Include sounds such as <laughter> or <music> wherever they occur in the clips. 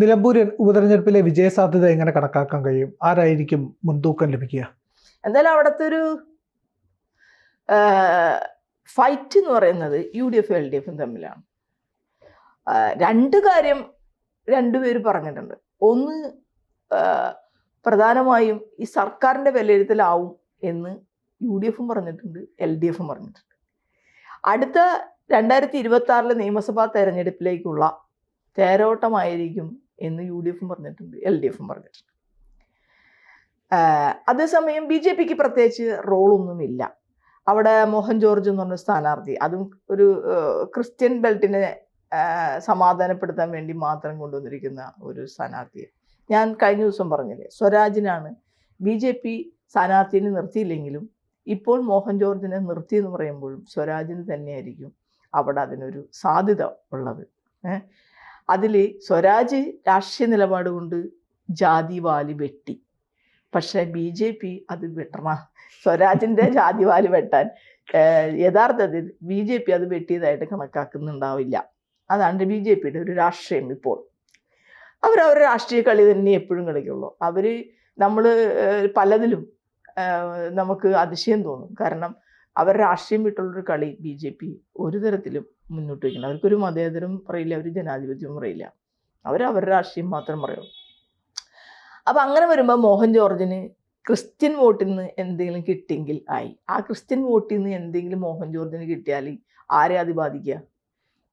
നിലമ്പൂർ ഉപതെരഞ്ഞെടുപ്പിലെ വിജയസാധ്യത എങ്ങനെ കണക്കാക്കാൻ കഴിയും? ആരായിരിക്കും മുൻതൂക്കം ലഭിക്കുക? എന്തായാലും അവിടുത്തെ ഒരു ഫൈറ്റ് എന്ന് പറയുന്നത് U D F L D എഫും തമ്മിലാണ് രണ്ട് കാര്യം രണ്ടുപേര് പറഞ്ഞിട്ടുണ്ട്. ഒന്ന് പ്രധാനമായും ഈ സർക്കാരിന്റെ വിലയിരുത്തലാവും എന്ന് യു ഡി എഫും പറഞ്ഞിട്ടുണ്ട് എൽ ഡി എഫും പറഞ്ഞിട്ടുണ്ട്. അടുത്ത രണ്ടായിരത്തി ഇരുപത്തി ആറിലെ നിയമസഭാ തെരഞ്ഞെടുപ്പിലേക്കുള്ള തേരോട്ടമായിരിക്കും എന്ന് യു ഡി എഫും പറഞ്ഞിട്ടുണ്ട് എൽ ഡി എഫും പറഞ്ഞിട്ടുണ്ട്. അതേസമയം ബി ജെ പിക്ക് പ്രത്യേകിച്ച് റോളൊന്നുമില്ല. അവിടെ മോഹൻ ജോർജ് എന്ന് പറഞ്ഞ സ്ഥാനാർത്ഥി അതും ഒരു ക്രിസ്ത്യൻ ബെൽറ്റിനെ സമാധാനപ്പെടുത്താൻ വേണ്ടി മാത്രം കൊണ്ടുവന്നിരിക്കുന്ന ഒരു സ്ഥാനാർത്ഥിയെ. ഞാൻ കഴിഞ്ഞ ദിവസം പറഞ്ഞില്ലേ സ്വരാജിനാണ് ബി ജെ പി സ്ഥാനാർത്ഥിനെ നിർത്തിയില്ലെങ്കിലും ഇപ്പോൾ മോഹൻ ജോർജിനെ നിർത്തി എന്ന് പറയുമ്പോഴും സ്വരാജിന് തന്നെയായിരിക്കും അവിടെ അതിനൊരു സാധ്യത ഉള്ളത്. അതിൽ സ്വരാജ് രാഷ്ട്രീയ നിലപാട് കൊണ്ട് ജാതി വാലി വെട്ടി. പക്ഷേ ബി ജെ പി അത് വെട്ടണ. സ്വരാജിന്റെ <laughs> ജാതിവാലി വെട്ടാൻ യഥാർത്ഥത്തിൽ ബി ജെ പി അത് വെട്ടിയതായിട്ട് കണക്കാക്കുന്നുണ്ടാവില്ല. അതാണ് ബി ജെ പിയുടെ ഒരു രാഷ്ട്രീയം ഇപ്പോൾ. അവരവരുടെ രാഷ്ട്രീയ കളി തന്നെ എപ്പോഴും കളിക്കുള്ളൂ. അവർ നമ്മൾ പലതിലും നമുക്ക് അതിശയം തോന്നും. കാരണം അവർ രാഷ്ട്രീയം വിട്ടുള്ളൊരു കളി ബി ജെ പി ഒരു തരത്തിലും മുന്നോട്ട് വയ്ക്കണം. അവർക്കൊരു മതേതരം പറയില്ല അവർ ജനാധിപത്യവും പറയില്ല. അവർ അവരുടെ രാഷ്ട്രീയം മാത്രം പറയുള്ളൂ അപ്പം അങ്ങനെ വരുമ്പോൾ മോഹൻ ജോർജിന് ക്രിസ്ത്യൻ വോട്ടിൽ നിന്ന് എന്തെങ്കിലും കിട്ടിയെങ്കിൽ ആയി. ആ ക്രിസ്ത്യൻ വോട്ടിൽ നിന്ന് എന്തെങ്കിലും മോഹൻ ജോർജിന് കിട്ടിയാൽ ആരെ അത് ബാധിക്കുക?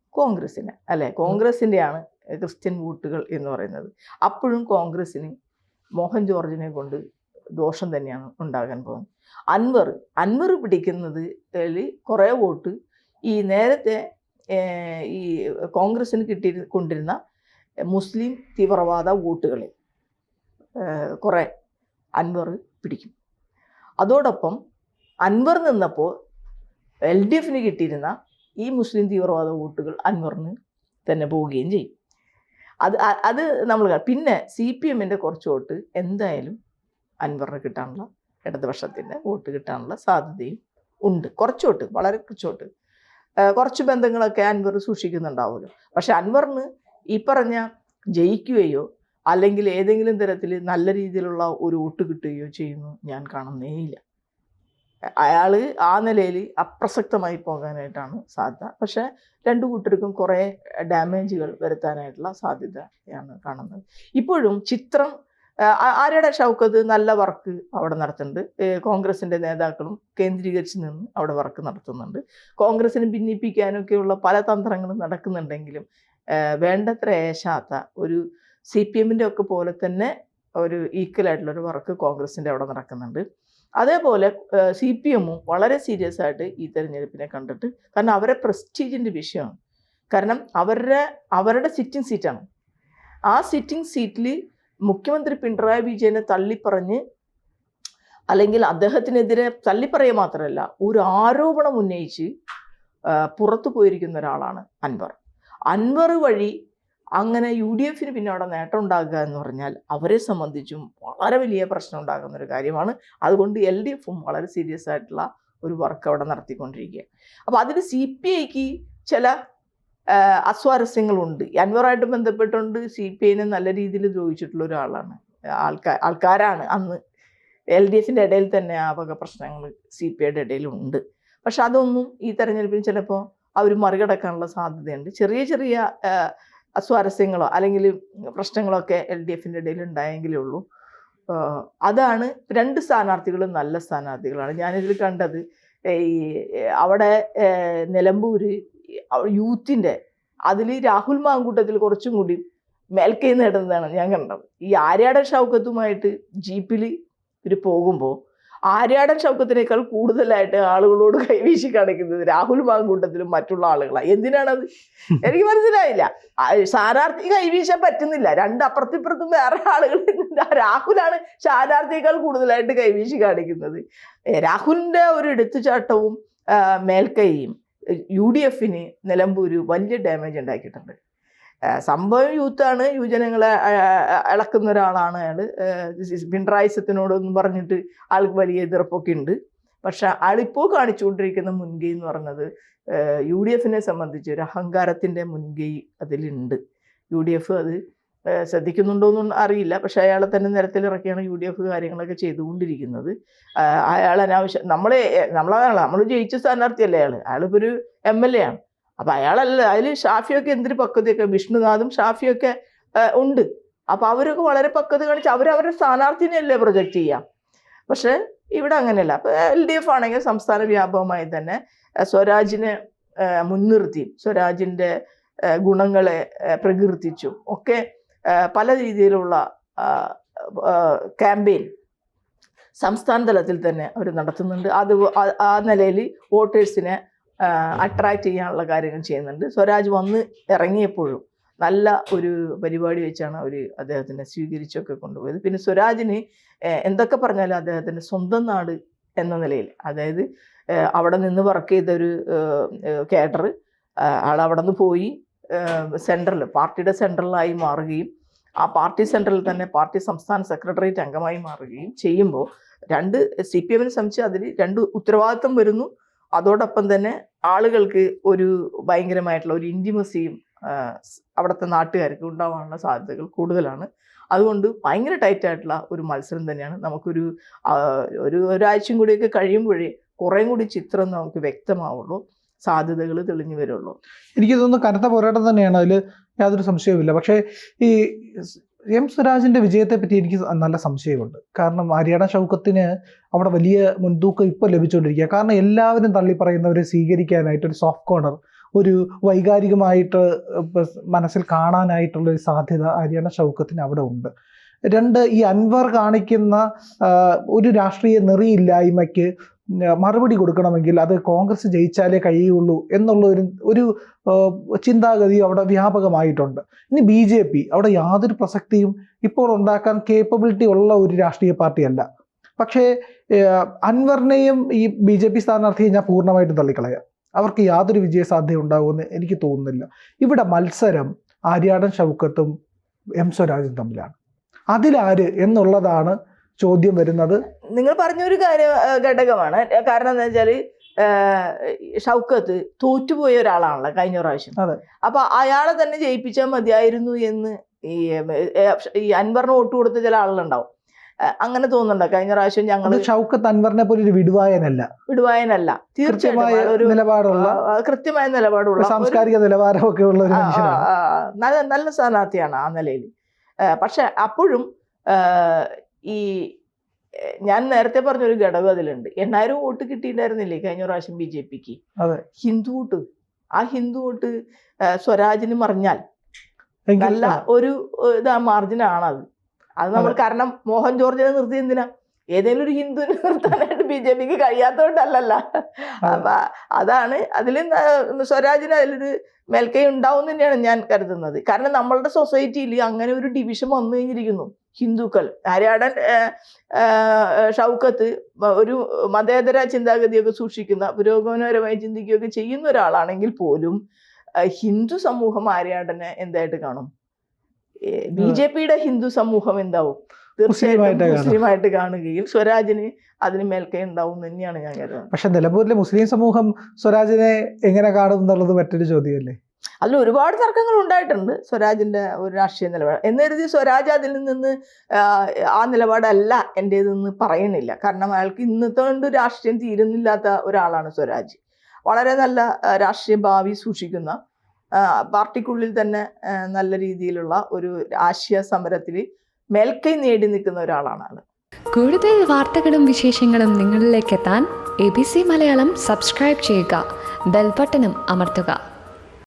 കോൺഗ്രസിനെ അല്ലെ? കോൺഗ്രസിന്റെയാണ് ക്രിസ്ത്യൻ വോട്ടുകൾ എന്ന് പറയുന്നത്. അപ്പോഴും കോൺഗ്രസ്സിന് മോഹൻ ജോർജിനെ കൊണ്ട് ദോഷം തന്നെയാണ് ഉണ്ടാകാൻ പോകുന്നത്. അൻവർ അൻവർ പിടിക്കുന്നത് കുറേ വോട്ട് ഈ നേരത്തെ ഈ കോൺഗ്രസ്സിന് കിട്ടി കൊണ്ടിരുന്ന മുസ്ലിം തീവ്രവാദ വോട്ടുകളെ കുറേ അൻവർ പിടിക്കും. അതോടൊപ്പം അൻവർ നിന്നപ്പോൾ എൽ ഡി എഫിന് കിട്ടിയിരുന്ന ഈ മുസ്ലിം തീവ്രവാദ വോട്ടുകൾ അൻവറിന് തന്നെ പോവുകയും ചെയ്യും. അത് അത് നമ്മൾ പിന്നെ സി പി എമ്മിന്റെ കുറച്ച് വോട്ട് എന്തായാലും അൻവറിന് കിട്ടാനുള്ള ഇടതുപക്ഷത്തിന്റെ വോട്ട് കിട്ടാനുള്ള സാധ്യതയും ഉണ്ട്. കുറച്ചോട്ട് വളരെ കുറച്ചോട്ട് കുറച്ച് ബന്ധങ്ങളൊക്കെ അൻവർ സൂക്ഷിക്കുന്നുണ്ടാവുമല്ലോ. പക്ഷെ അൻവറിന് ഈ പറഞ്ഞ ജയിക്കുകയോ അല്ലെങ്കിൽ ഏതെങ്കിലും തരത്തിൽ നല്ല രീതിയിലുള്ള ഒരു വോട്ട് കിട്ടുകയോ ചെയ്യുന്നു ഞാൻ കാണുന്നേയില്ല. അയാൾ ആ നിലയിൽ അപ്രസക്തമായി പോകാനായിട്ടാണ് സാധ്യത. പക്ഷേ രണ്ടു കൂട്ടർക്കും കുറേ ഡാമേജുകൾ വരുത്താനായിട്ടുള്ള സാധ്യതയാണ് കാണുന്നത്. ഇപ്പോഴും ചിത്രം ആരുടെ ഷൗക്കത്ത്? നല്ല വർക്ക് അവിടെ നടത്തുന്നുണ്ട്. കോൺഗ്രസിന്റെ നേതാക്കളും കേന്ദ്രീകരിച്ച് നിന്ന് അവിടെ വർക്ക് നടത്തുന്നുണ്ട്. കോൺഗ്രസിനെ ഭിന്നിപ്പിക്കാനൊക്കെയുള്ള പല തന്ത്രങ്ങളും നടക്കുന്നുണ്ടെങ്കിലും വേണ്ടത്ര ഏശാത്ത ഒരു സി പി എമ്മിന്റെ ഒക്കെ പോലെ തന്നെ ഒരു ഈക്വൽ ആയിട്ടുള്ള ഒരു വർക്ക് കോൺഗ്രസിന്റെ അവിടെ നടക്കുന്നുണ്ട്. അതേപോലെ സി പി എമ്മും വളരെ സീരിയസ് ആയിട്ട് ഈ തെരഞ്ഞെടുപ്പിനെ കണ്ടിട്ട് കാരണം അവരെ പ്രസ്റ്റീജിന്റെ വിഷയമാണ്. കാരണം അവരുടെ അവരുടെ സിറ്റിംഗ് സീറ്റാണ് ആ സിറ്റിംഗ് സീറ്റിൽ മുഖ്യമന്ത്രി പിണറായി വിജയനെ തള്ളിപ്പറഞ്ഞ് അല്ലെങ്കിൽ അദ്ദേഹത്തിനെതിരെ തള്ളിപ്പറയുക മാത്രമല്ല ഒരു ആരോപണം ഉന്നയിച്ച് പുറത്തു പോയിരിക്കുന്ന ഒരാളാണ് അൻവർ. അൻവർ വഴി അങ്ങനെ യു ഡി എഫിന് പിന്നെ അവിടെ നേട്ടം ഉണ്ടാകുക എന്ന് പറഞ്ഞാൽ അവരെ സംബന്ധിച്ചും വളരെ വലിയ പ്രശ്നം ഉണ്ടാകുന്ന ഒരു കാര്യമാണ്. അതുകൊണ്ട് എൽ ഡി എഫും വളരെ സീരിയസ് ആയിട്ടുള്ള ഒരു വർക്ക് അവിടെ നടത്തിക്കൊണ്ടിരിക്കുക അപ്പോൾ അതിന് സി പി ഐക്ക് ചില അസ്വാരസ്യങ്ങളുണ്ട്. അൻവറായിട്ട് ബന്ധപ്പെട്ടുകൊണ്ട് സി പി ഐനെ നല്ല രീതിയിൽ ദ്രോഹിച്ചിട്ടുള്ള ഒരാളാണ്. ആൾക്കാർ ആൾക്കാരാണ് അന്ന്. എൽ ഡി എഫിന്റെ ഇടയിൽ തന്നെ ആ വക പ്രശ്നങ്ങൾ സി പി ഐയുടെ ഇടയിലുണ്ട്. പക്ഷെ അതൊന്നും ഈ തെരഞ്ഞെടുപ്പിൽ ചിലപ്പോൾ അവർ മറികടക്കാനുള്ള സാധ്യതയുണ്ട്. ചെറിയ ചെറിയ അസ്വാരസ്യങ്ങളോ അല്ലെങ്കിൽ പ്രശ്നങ്ങളോ ഒക്കെ എൽ ഡി എഫിന്റെ ഇടയിൽ ഉണ്ടായെങ്കിലേ ഉള്ളൂ. അതാണ് രണ്ട് സ്ഥാനാർത്ഥികളും നല്ല സ്ഥാനാർത്ഥികളാണ്. ഞാനിതിൽ കണ്ടത് ഈ അവിടെ നിലമ്പൂര് യൂത്തിന്റെ അതിൽ രാഹുൽ മാങ്കൂട്ടത്തിൽ കുറച്ചും കൂടി മേൽക്കൈ നേടുന്നതാണ് ഞാൻ കണ്ടത്. ഈ ആര്യാടൻ ഷൗക്കത്തുമായിട്ട് ജീപ്പിൽ ഇവർ പോകുമ്പോൾ ആര്യാടൻ ഷൗക്കത്തിനേക്കാൾ കൂടുതലായിട്ട് ആളുകളോട് കൈവീശി കാണിക്കുന്നത് രാഹുൽ മാങ്കൂട്ടത്തിലും മറ്റുള്ള ആളുകളാണ് എന്തിനാണത്? എനിക്ക് മനസ്സിലായില്ല. സ്ഥാനാർത്ഥി കൈവീശാൻ പറ്റുന്നില്ല. രണ്ട് അപ്പുറത്തിപ്പുറത്തും വേറെ ആളുകൾ രാഹുലാണ് സ്ഥാനാർത്ഥിയേക്കാൾ കൂടുതലായിട്ട് കൈവീശി കാണിക്കുന്നത്. രാഹുലിന്റെ ഒരു എടുത്തുചാട്ടവും മേൽക്കൈയും യു ഡി എഫിന് നിലമ്പൂര് വലിയ ഡാമേജ് ഉണ്ടാക്കിയിട്ടുണ്ട്. സംഭവം യൂത്താണ് യുവജനങ്ങളെ ഇളക്കുന്ന ഒരാളാണ് അയാൾ പിണറായിസത്തിനോടൊന്നും പറഞ്ഞിട്ട് ആൾക്ക് വലിയ എതിർപ്പൊക്കെ ഉണ്ട്. പക്ഷെ ആളിപ്പോൾ കാണിച്ചുകൊണ്ടിരിക്കുന്ന മുൻകൈ എന്ന് പറഞ്ഞത് യു ഡി എഫിനെ സംബന്ധിച്ച് ഒരു അഹങ്കാരത്തിന്റെ മുൻകൈ അതിലുണ്ട്. യു ഡി എഫ് അത് ഏഹ് ശ്രദ്ധിക്കുന്നുണ്ടോ എന്നൊന്നും അറിയില്ല. പക്ഷെ അയാളെ തന്നെ നിരത്തിലിറക്കിയാണ് യു ഡി എഫ് കാര്യങ്ങളൊക്കെ ചെയ്തുകൊണ്ടിരിക്കുന്നത്. അയാൾ അനാവശ്യം നമ്മളെ നമ്മളതാണ് നമ്മൾ ജയിച്ച സ്ഥാനാർത്ഥിയല്ലേ അയാൾ അയാളിപ്പോൾ ഒരു എം എൽ എ ആണ്. അപ്പം അയാളല്ല അതിൽ ഷാഫിയൊക്കെ എന്തൊരു പക്വതയൊക്കെ വിഷ്ണുനാഥും ഷാഫിയൊക്കെ ഉണ്ട്. അപ്പം അവരൊക്കെ വളരെ പക്വത കാണിച്ച് അവർ അവരുടെ സ്ഥാനാർത്ഥിനെയല്ലേ പ്രൊജക്റ്റ് ചെയ്യാം. പക്ഷെ ഇവിടെ അങ്ങനെയല്ല. അപ്പം എൽ ഡി എഫ് ആണെങ്കിൽ സംസ്ഥാന വ്യാപകമായി തന്നെ സ്വരാജിനെ മുൻനിർത്തിയും മുൻനിർത്തി സ്വരാജിന്റെ ഗുണങ്ങളെ പ്രകീർത്തിച്ചും ഒക്കെ പല രീതിയിലുള്ള ക്യാമ്പയിൻ സംസ്ഥാന തലത്തിൽ തന്നെ അവർ നടത്തുന്നുണ്ട്. അത് ആ- നിലയിൽ വോട്ടേഴ്സിനെ അട്രാക്റ്റ് ചെയ്യാനുള്ള കാര്യങ്ങൾ ചെയ്യുന്നുണ്ട്. സ്വരാജ് വന്ന് ഇറങ്ങിയപ്പോഴും നല്ല ഒരു പരിപാടി വെച്ചാണ് അവർ അദ്ദേഹത്തിനെ സ്വീകരിച്ചൊക്കെ കൊണ്ടുപോയത്. പിന്നെ സ്വരാജിന് എന്തൊക്കെ പറഞ്ഞാലും അദ്ദേഹത്തിന്റെ സ്വന്തം നാട് എന്ന നിലയിൽ അതായത് അവിടെ നിന്ന് വർക്ക് ചെയ്തൊരു കേഡർ ആൾ അവിടെ നിന്ന് പോയി സെൻട്രൽ പാർട്ടിയുടെ സെൻട്രലായി മാറുകയും ആ പാർട്ടി സെൻട്രലിൽ തന്നെ പാർട്ടി സംസ്ഥാന സെക്രട്ടേറിയറ്റ് അംഗമായി മാറുകയും ചെയ്യുമ്പോൾ രണ്ട് സി പി എമ്മിനെ സംബന്ധിച്ച് അതിൽ രണ്ട് ഉത്തരവാദിത്വം വരുന്നു. അതോടൊപ്പം തന്നെ ആളുകൾക്ക് ഒരു ഭയങ്കരമായിട്ടുള്ള ഒരു ഇന്റിമസിയും അവിടുത്തെ നാട്ടുകാർക്ക് ഉണ്ടാവാനുള്ള സാധ്യതകൾ കൂടുതലാണ്. അതുകൊണ്ട് ഭയങ്കര ടൈറ്റ് ആയിട്ടുള്ള ഒരു മത്സരം തന്നെയാണ്. നമുക്കൊരു ഒരു ഒരാഴ്ചയും കൂടിയൊക്കെ കഴിയുമ്പോഴേ കുറേം കൂടി ചിത്രം നമുക്ക് വ്യക്തമാവുള്ളൂ. സാധ്യതകൾ തെളിഞ്ഞു വരുള്ളൂ. എനിക്ക് തോന്നുന്നു കനത്ത പോരാട്ടം തന്നെയാണ്. അതിൽ യാതൊരു സംശയവുമില്ല. പക്ഷേ ഈ എം സ്വരാജിന്റെ വിജയത്തെ പറ്റി എനിക്ക് നല്ല സംശയമുണ്ട്. കാരണം ഹരിയാണ ഷൗക്കത്തിന് അവിടെ വലിയ മുൻതൂക്കം ഇപ്പോൾ ലഭിച്ചുകൊണ്ടിരിക്കുക. കാരണം എല്ലാവരും തള്ളിപ്പറയുന്നവരെ സ്വീകരിക്കാനായിട്ട് ഒരു സോഫ്റ്റ് കോർണർ ഒരു വൈകാരികമായിട്ട് മനസ്സിൽ കാണാനായിട്ടുള്ള ഒരു സാധ്യത ഹരിയാണ ഷൗക്കത്തിന് അവിടെ ഉണ്ട്. രണ്ട് ഈ അൻവർ കാണിക്കുന്ന ഒരു രാഷ്ട്രീയ നെറിയില്ലായ്മയ്ക്ക് മറുപടി കൊടുക്കണമെങ്കിൽ അത് കോൺഗ്രസ് ജയിച്ചാലേ കഴിയുള്ളൂ എന്നുള്ള ഒരു ഒരു ചിന്താഗതി അവിടെ വ്യാപകമായിട്ടുണ്ട്. ഇനി ബി ജെ പി അവിടെ യാതൊരു പ്രസക്തിയും ഇപ്പോൾ ഉണ്ടാക്കാൻ കേപ്പബിലിറ്റി ഉള്ള ഒരു രാഷ്ട്രീയ പാർട്ടിയല്ല. പക്ഷേ അൻവറിനെയും ഈ ബി ജെ പി സ്ഥാനാർത്ഥിയെ ഞാൻ പൂർണമായിട്ടും തള്ളിക്കളയാം. അവർക്ക് യാതൊരു വിജയസാധ്യത ഉണ്ടാകുമെന്ന് എനിക്ക് തോന്നുന്നില്ല. ഇവിടെ മത്സരം ആര്യാടൻ ഷൗക്കത്തും എം സ്വരാജും തമ്മിലാണ്. അതിലാര് എന്നുള്ളതാണ് ചോദ്യം വരുന്നത്? നിങ്ങൾ പറഞ്ഞൊരു കാര്യം ഘടകമാണ്. കാരണം എന്താ വെച്ചാൽ ഷൗക്കത്ത് തോറ്റുപോയ ഒരാളാണല്ലോ കഴിഞ്ഞ പ്രാവശ്യം. അപ്പൊ അയാളെ തന്നെ ജയിപ്പിച്ചാൽ മതിയായിരുന്നു എന്ന് ഈ അൻവറിന് വോട്ട് കൊടുത്ത ചില ആളുകളുണ്ടാവും. അങ്ങനെ തോന്നുന്നുണ്ടോ? കഴിഞ്ഞ പ്രാവശ്യം ഞങ്ങൾ ഷൗക്കത്ത് അൻവറിനെ പോലെ ഒരു വിടുവായനല്ല. വിടുവായനല്ല. തീർച്ചയായും കൃത്യമായ ഒരു നിലപാടുള്ള കൃത്യമായ സാംസ്കാരിക നിലവാരമൊക്കെ ഉള്ള നല്ല നല്ല സ്ഥാനാർത്ഥിയാണ് ആ നിലയിൽ പക്ഷെ അപ്പോഴും ഈ ഞാൻ നേരത്തെ പറഞ്ഞൊരു ഘടകം അതിലുണ്ട്. എണ്ണായിരം വോട്ട് കിട്ടിയിട്ടുണ്ടായിരുന്നില്ലേ കഴിഞ്ഞ പ്രാവശ്യം ബി ജെ പിക്ക്. ഹിന്ദു വോട്ട്. ആ ഹിന്ദു വോട്ട് സ്വരാജിന് മറിഞ്ഞാൽ നല്ല ഒരു ഇതാ മാർജിനാണ് അത് അത്. നമ്മൾ കാരണം മോഹൻ ജോർജിനെ നിർത്തി എന്തിനാ? ഏതെങ്കിലും ഒരു ഹിന്ദുവിനെ <laughs> നിർത്താനായിട്ട് ബി ജെ പിക്ക് കഴിയാത്തതുകൊണ്ടല്ലല്ല. അപ്പൊ അതാണ് അതിൽ സ്വരാജിന് അതിലൊരു മേൽക്കൈ ഉണ്ടാവും തന്നെയാണ് ഞാൻ കരുതുന്നത്. കാരണം നമ്മളുടെ സൊസൈറ്റിയിൽ അങ്ങനെ ഒരു ഡിവിഷൻ വന്നു കഴിഞ്ഞിരിക്കുന്നു. ഹിന്ദുക്കൾ. ആര്യാടൻ ഷൗക്കത്ത് ഒരു മതേതര ചിന്താഗതിയൊക്കെ സൂക്ഷിക്കുന്ന പുരോഗമനപരമായി ചിന്തിക്കുകയൊക്കെ ചെയ്യുന്ന ഒരാളാണെങ്കിൽ പോലും ഹിന്ദു സമൂഹം ആര്യാടനെ എന്തായിട്ട് കാണും? ബി ജെ പിയുടെ ഹിന്ദു സമൂഹം എന്താവും? തീർച്ചയായിട്ടും മുസ്ലിമായിട്ടേ കാണുകയും സ്വരാജിന് അതിന് മേൽക്കൈ ഉണ്ടാവും തന്നെയാണ് ഞാൻ കരുതുന്നത്. പക്ഷെ നിലമ്പൂരിലെ മുസ്ലിം സമൂഹം സ്വരാജിനെ എങ്ങനെ കാണും എന്നുള്ളത് മറ്റൊരു ചോദ്യമല്ലേ? അതിൽ ഒരുപാട് തർക്കങ്ങൾ ഉണ്ടായിട്ടുണ്ട് സ്വരാജിന്റെ ഒരു രാഷ്ട്രീയ നിലപാട്. എന്ന് കരുതി സ്വരാജ് അതിൽ നിന്ന് ആ, നിലപാടല്ല എന്റേതെന്ന് പറയുന്നില്ല കാരണം അയാൾക്ക് ഇന്നത്തെ കൊണ്ട് രാഷ്ട്രീയം തീരുന്നില്ലാത്ത ഒരാളാണ് സ്വരാജ്. വളരെ നല്ല രാഷ്ട്രീയ ഭാവി സൂക്ഷിക്കുന്ന പാർട്ടിക്കുള്ളിൽ തന്നെ നല്ല രീതിയിലുള്ള ഒരു ആശയ സമരത്തിൽ മേൽക്കൈ നേടി നിൽക്കുന്ന ഒരാളാണ് കൂടുതൽ വാർത്തകളും വിശേഷങ്ങളും നിങ്ങളിലേക്ക് എത്താൻ A B C Malayalam subscribe ചെയ്യുക. ബെൽബട്ടനും അമർത്തുക.